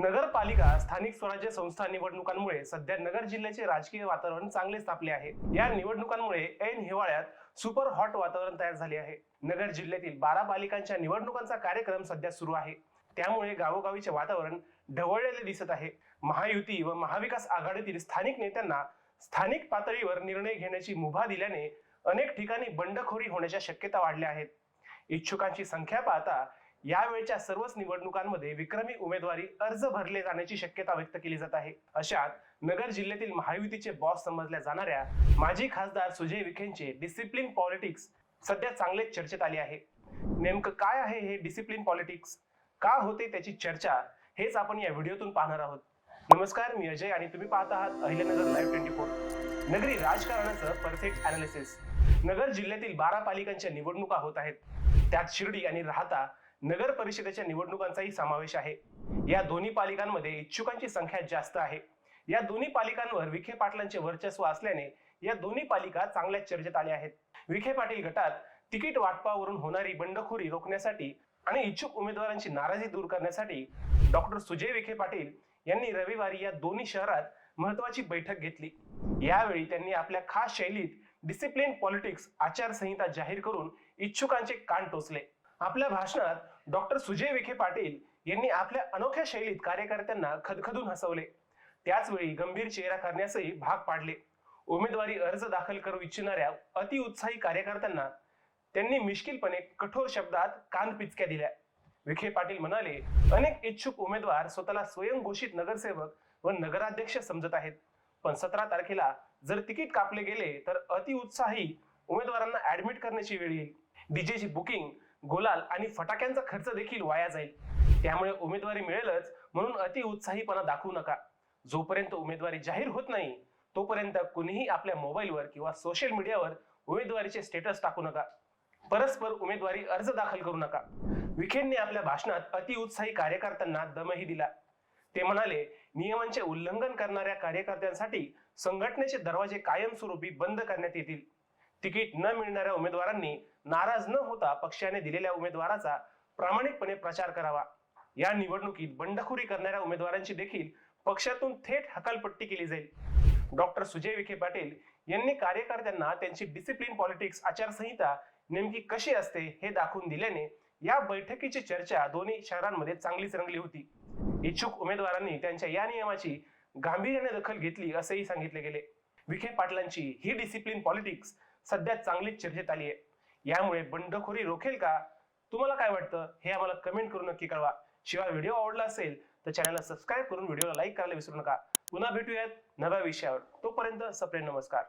नगरपालिका स्थानिक स्वराज्य संस्था निवडणुकांमुळे सध्या नगर जिल्ह्याचे राजकीय वातावरण चांगले तापले आहे. या निवडणुकांमुळे ऐन हिवाळ्यात सुपर हॉट वातावरण तयार झाले आहे. नगर जिल्ह्यातील बारा पालिकांच्या निवडणुकांचा कार्यक्रम सध्या सुरू आहे. त्यामुळे गावोगावीचे वातावरण ढवळलेले दिसत आहे. महायुती व महाविकास आघाडीतील स्थानिक नेत्यांना स्थानिक पातळीवर निर्णय घेण्याची मुभा दिल्याने अनेक ठिकाणी बंडखोरी होण्याच्या शक्यता वाढल्या आहेत. इच्छुकांची संख्या पाहता यावेळच्या सर्वच निवडणुकांमध्ये विक्रमी उमेदवारी अर्ज भरले जाण्याची शक्यता व्यक्त केली जात आहे. अशात नगर जिल्ह्यातील महायुतीचे बॉस समजल्या जाणाऱ्या माजी खासदार सुजय विखेंचे डिसिप्लिन पॉलिटिक्स सध्या चांगलेच चर्चेत आले आहे. नेमकं काय आहे हे डिसिप्लिन पॉलिटिक्स का होते त्याची चर्चा? हेच आपण या व्हिडिओतून पाहणार आहोत. नमस्कार मी अजय आणि तुम्ही पाहत आहात अहिल्यानगर लाईव्ह ट्वेंटी फोर नगरी राजकारणाचं परफेक्ट अनालिसिस नगर जिल्ह्यातील बारा पालिकांच्या निवडणुका होत आहेत. त्यात शिर्डी आणि राहता नगर परिषदेच्या निवडणुकांचाही समावेश आहे. या दोन्ही पालिकांमध्ये इच्छुकांची संख्या जास्त आहे. या दोन्ही पालिकांवर विखे पाटलांचे वर्चस्व असल्याने या दोन्ही पालिका चांगल्या चर्चेत आल्या आहेत. विखे पाटील गटात तिकीट वाटपावरून होणारी बंडखोरी रोखण्यासाठी आणि इच्छुक उमेदवारांची नाराजी दूर करण्यासाठी डॉक्टर सुजय विखे पाटील यांनी रविवारी या दोन्ही शहरात महत्वाची बैठक घेतली. यावेळी त्यांनी आपल्या खास शैलीत डिसिप्लिन पॉलिटिक्स आचारसंहिता जाहीर करून इच्छुकांचे कान टोचले. आपल्या भाषणात डॉक्टर सुजय विखे पाटील यांनी आपल्या अनोख्या शैलीत कार्यकर्त्यांना खदखदून हसवले. त्याचवेळी गंभीर चेहरा करण्यासही भाग पाडले. उमेदवारी अर्ज दाखल करू इच्छिणाऱ्या अतिउत्साही कार्यकर्त्यांना त्यांनी मिश्किलपणे कठोर शब्दात कान पिचक्या दिल्या. विखे पाटील म्हणाले अनेक इच्छुक उमेदवार स्वतःला स्वयंघोषित नगरसेवक व नगराध्यक्ष समजत आहेत. पण सतरा तारखेला जर तिकीट कापले गेले तर अतिउत्साही उमेदवारांना ऍडमिट करण्याची वेळ येईल. डीजेची बुकिंग गोलाल आणि फटाक्यांचा खर्च देखील वाया जाईल. त्यामुळे उमेदवारी मिळेलच म्हणून अति उत्साहीपणा दाखवू नका. जोपर्यंत उमेदवारी जाहीर होत नाही तोपर्यंत कुणीही आपल्या मोबाईलवर किंवा सोशल मीडियावर उमेदवारीचे स्टेटस टाकू नका. परस्पर उमेदवारी अर्ज दाखल करू नका. विखेंनी आपल्या भाषणात अतिउत्साही कार्यकर्त्यांना दमही दिला. ते म्हणाले नियमांचे उल्लंघन करणाऱ्या कार्यकर्त्यांसाठी संघटनेचे दरवाजे कायमस्वरूपी बंद करण्यात येतील. तिकीट न मिळणाऱ्या उमेदवारांनी नाराज न होता पक्षाने दिलेल्या उमेदवाराचा प्रामाणिकपणे प्रचार करावा. या निवडणुकीत बंडखोरी करणाऱ्या उमेदवारांची देखील पक्षातून थेट हकालपट्टी केली जाईल. डॉक्टर सुजय विखे पाटील यांनी कार्यकर्त्यांना त्यांची डिसिप्लिन पॉलिटिक्स आचारसंहिता नेमकी कशी असते हे दाखवून दिल्याने या बैठकीची चर्चा दोन्ही शहरांमध्ये चांगलीच रंगली होती. इच्छुक उमेदवारांनी त्यांच्या या नियमाची गांभीर्याने दखल घेतली असेही सांगितले गेले. विखे पाटलांची ही डिसिप्लिन पॉलिटिक्स सध्या चांगलीच चर्चेत आली आहे. यामुळे बंडखोरी रोखेल का? तुम्हाला काय वाटतं? हे आम्हाला कमेंट करून नक्की कळवा. शिवाय व्हिडिओ आवडला असेल तर चॅनलला सबस्क्राईब करून व्हिडिओला लाईक करायला विसरू नका. पुन्हा भेटूयात नव्या विषयावर. तोपर्यंत सप्रे नमस्कार.